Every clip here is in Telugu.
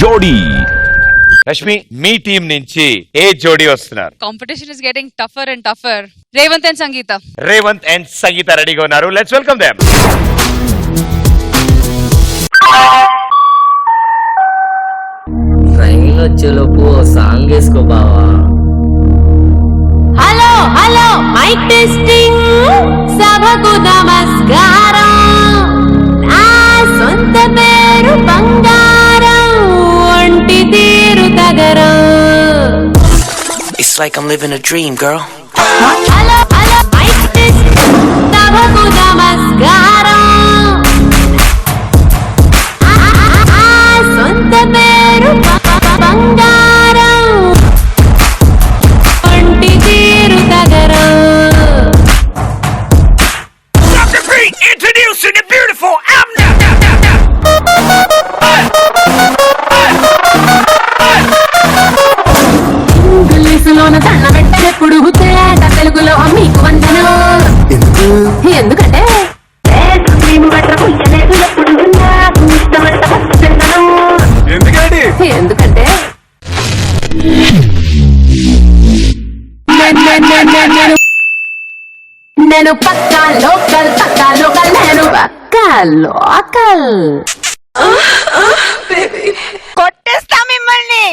జోడీ. రష్మి మీ టీం నుంచి ఏ జోడీ వస్తున్నారు? Competition is getting tougher and tougher Revanth and Sangeetha Revanth and Sangeetha రెడీగా ఉన్నారు. లెట్స్ వెల్కమ్ దెమ్ ట్రైన్ వచ్చేలోపు ఓ సాంగ్ వేసుకో బావా. హలో హలో మైక్ టెస్టింగ్ సభకు నమస్కారం. నా సొంత పేరు బంగారం. Like I'm living a dream, girl. నేను పక్కా లోకల్ పక్కా లోకల్ నేను పక్కా లోకల్. కొట్టేస్తా మిమ్మల్ని.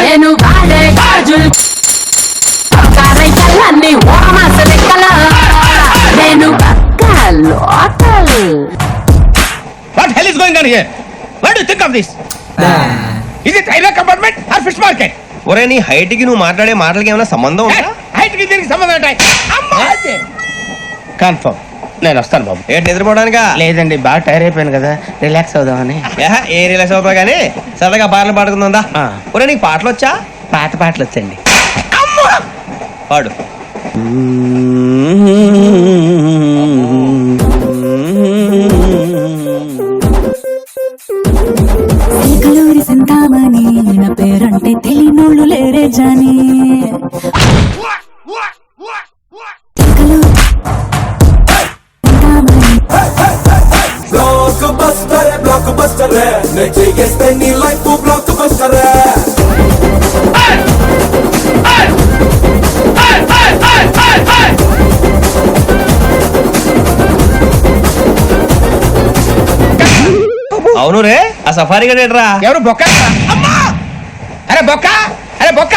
నేను వాడే గాజులు. రైతలన్నీ ఓమాస లెక్కల. నేను పక్క local. What hell is going on here what do think of this ఇది railway compartment or fish market ఒరే నీ హైట్కి నువ్వు మాట్లాడే మాటలకి ఏమైనా సంబంధం ఉందా? హైట్కి దీనికి సంబంధం ఉంటాయి కన్ఫర్మ్. నేను వస్తాను బాబు. ఏంటి నిద్రపోవడానికా? లేదండి బాగా టైర్ అయిపోయాను కదా. రిలాక్స్ అవుదామని. ఏహ, ఏ రిలాక్స్ అవుతావు కానీ? సరదాగా పాటలు పాడుకుందా ఆ. ఒరే నీకు పాటలు వచ్చా పాత పాటలు వచ్చండి పాడు. బస్టర్ నే చేస్తే నీ లైఫ్ బ్లాక్ బస్టర్ అవును రే ఆ సఫారీ గడేట్రా ఎవరు బొక్క? అమ్మా! అరే బొక్క! అరే బొక్క!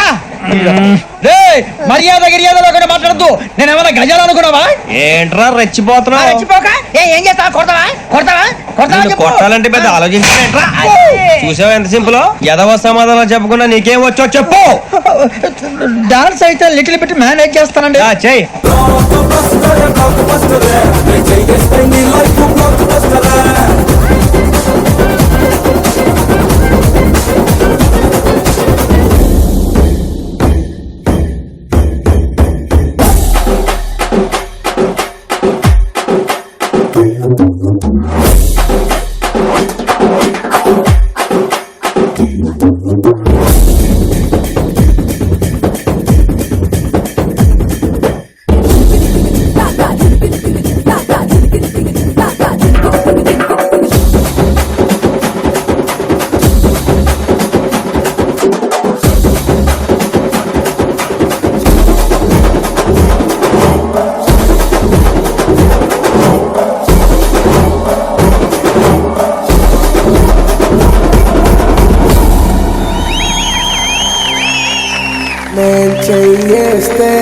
మర్యాద గిర్యాద లేకుండా మాట్లాడద్దు. నేను ఏమైనా గజాలు అనుకున్నావా? ఏంట్రా రెచ్చిపోతున్నావు? రెచ్చిపోక? ఏ ఏం చేస్తావా? కొడతావా? కొడతావా? కొడతావా. కొట్టాలంటే పెద్ద ఆలోచించానేంట్రా చూసావా ఎంత సింపుల్? ఎదవ సమాధానం చెప్పకుండా నీకేం వచ్చో చెప్పు. డాన్స్ అయితే లిటిల్ బిట్ మేనేజ్ చేస్తానండి. ఆ, చెయ్యేస్తే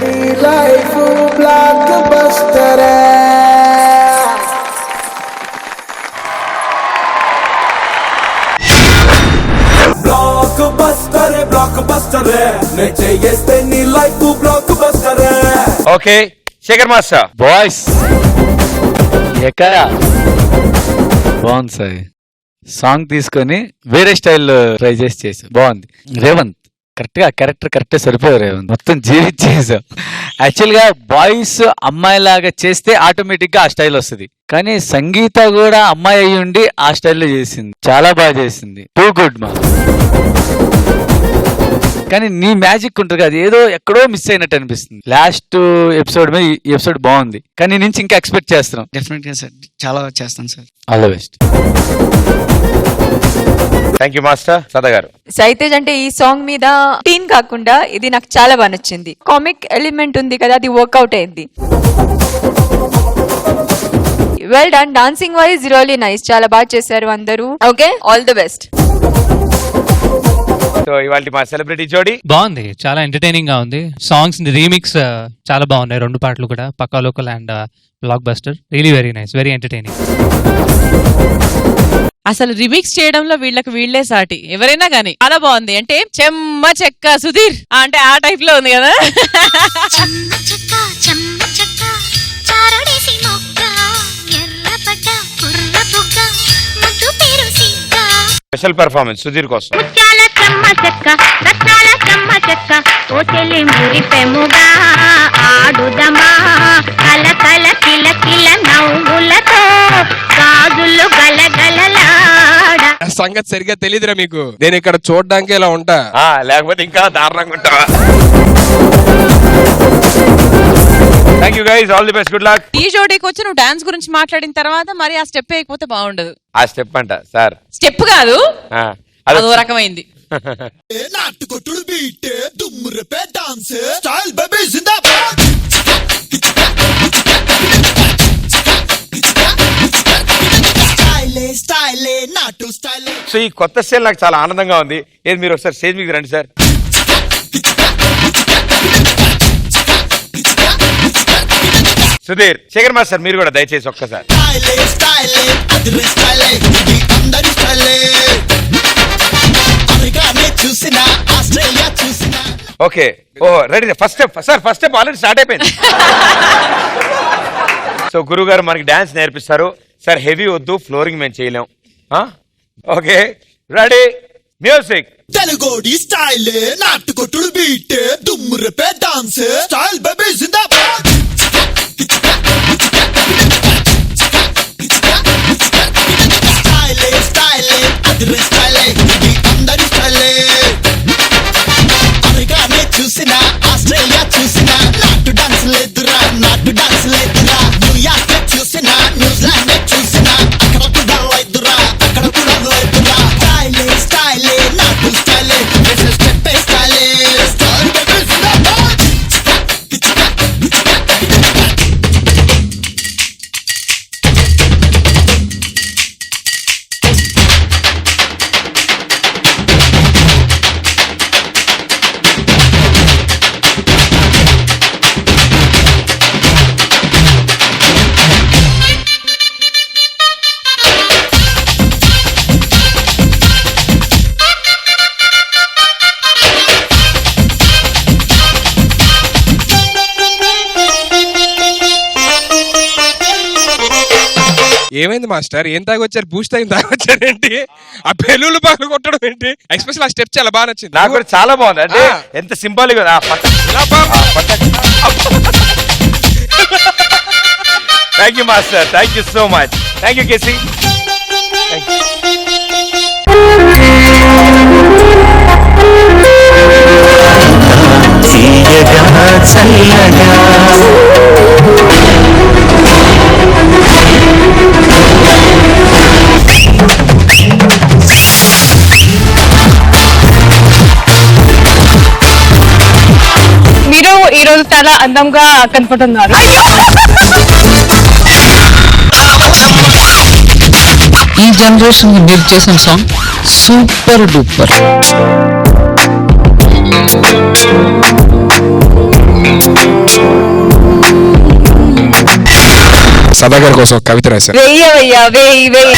నీ life blockbuster blockbuster blockbuster నే చెయ్యేస్తే నీ life blockbuster okay Shekhar master. Boys ఎక్కడ? బాగుంది సార్ సాంగ్ తీసుకొని వేరే స్టైల్లో ట్రై చేసి చేసాం. బాగుంది. రేవంత్. కరెక్ట్గా క్యారెక్టర్ కరెక్ట్ సరిపోయారు. మొత్తం జీవించేసాం యాక్చువల్గా బాయ్స్ అమ్మాయిలాగా చేస్తే ఆటోమేటిక్గా ఆ స్టైల్ వస్తుంది. కానీ సంగీత కూడా అమ్మాయి అయి ఉండి ఆ స్టైల్లో చేసింది. చాలా బాగా చేసింది. టూ గుడ్ మా. కానీ నీ మ్యాజిక్ ఉంటుంది అది ఏదో ఎక్కడో మిస్ అయినట్టు అనిపిస్తుంది. లాస్ట్ ఎపిసోడ్ మీద ఈ ఎపిసోడ్ బాగుంది. కానీ నుంచి ఇంకా ఎక్స్పెక్ట్ చేస్తున్నాం. డెఫినెట్గా సార్ చాలా చేస్తాను sir all the best thank you master Sada garu Saitej అంటే ఈ సాంగ్ మీద టీన్ కాకుండా ఇది నాకు చాలా బాగా నచ్చింది. కామిక్ ఎలిమెంట్ ఉంది కదా అది వర్కౌట్ అయింది. Well done dancing wise really nice చాలా బాగా చేశారు అందరూ. Okay all the best so ఇవాళ మా సెలబ్రిటీ జోడి. బాగుంది. చాలా ఎంటర్టైనింగ్గా ఉంది. సాంగ్స్ రీమిక్స్ చాలా బాగున్నాయి. రెండు పాటలు కూడా. Pakka local and blockbuster really very nice very entertaining అసలు రిమిక్స్ చేయడంలో వీళ్ళకి వీళ్ళే సాటి. ఎవరైనా గానీ చాలా బాగుంది. అంటే చెమ్మ చెక్క సుధీర్. అంటే ఆ టైప్లో ఉంది కదా. స్పెషల్ పెర్ఫార్మెన్స్ సుధీర్ కోసం. ఆడుదమా. కల కల కిల కిల నవ్వులతో సంగతి సరిగ్గా తెలియదురా మీకు. నేను ఇక్కడ చూడడానికి ఇలా ఉంటా. ఆ, లేకపోతే ఇంకా దారుణంగా ఉంటావా? Thank you guys all the best good luck ఈ జోడీకి వచ్చి నువ్వు డాన్స్ గురించి మాట్లాడిన తర్వాత మరి ఆ స్టెప్ వేయకపోతే బాగుండదు. ఆ స్టెప్ అంట సార్. స్టెప్ కాదు. ఆ, అదో రకమైంది. నాటుకొట్టుడు బీటే దుమ్ము రేపే డాన్స్. స్టైల్ బేబీ జిందాబాద్. స్టైలే స్టైలే నాటు స్టైలే. సో ఈ కొత్త స్టైల్ నాకు చాలా ఆనందంగా ఉంది. ఏది మీరు ఒకసారి స్టేజ్ మీకు రండి సార్. సుధీర్ శేఖర్ మాస్టర్ మీరు కూడా దయచేసి ఒక్కసారి. స్టైలే స్టైలే అదిరే స్టైలే ఇది అందరి స్టైలే. అమెరికానే చూసినా ఆస్ట్రేలియా చూసినా. ఓకే. ఓ ready first step sir first step already start అయిపోయింది. సో గురువు గారు మనకి డాన్స్ నేర్పిస్తారు. సార్ హెవీ వద్దు ఫ్లోరింగ్ మేము చేయలేం. ఓకే. రెడీ. మ్యూజిక్. తెలుగోడి స్టైల్ నాటుకొట్టుడు బీట్ దుమ్ము రేపే డాన్స్ స్టైల్ బేబీ జిందా ఏమైంది మాస్టర్? ఏం తాగొచ్చారు? బూస్ట్ తాగి తాగొచ్చారు ఏంటి? ఆ బెలూలు పగలు కొట్టడం ఏంటి? ఎక్స్పెషల్ ఆ స్టెప్ చాలా బాగా నచ్చింది. నాకు కూడా చాలా బాగుంది. అంటే. ఎంత symbolic thank you master. Thank you so much thank you KC మీరు ఈ రోజు చాలా అందంగా కనపడుతున్నారు. ఈ జనరేషన్ మీరు చేసిన సాంగ్ సూపర్ డూపర్. సదాగర్ కోసం కవిత రాశారు. వెయ్యవయ్యా వెయ్యి వెయ్యి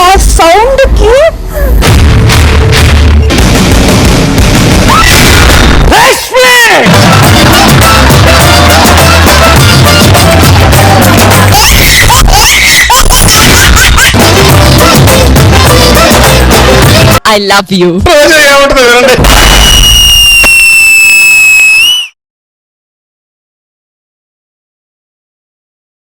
ఆ సౌండ్కి ఐ లవ్ యూ ఏమంటుంది?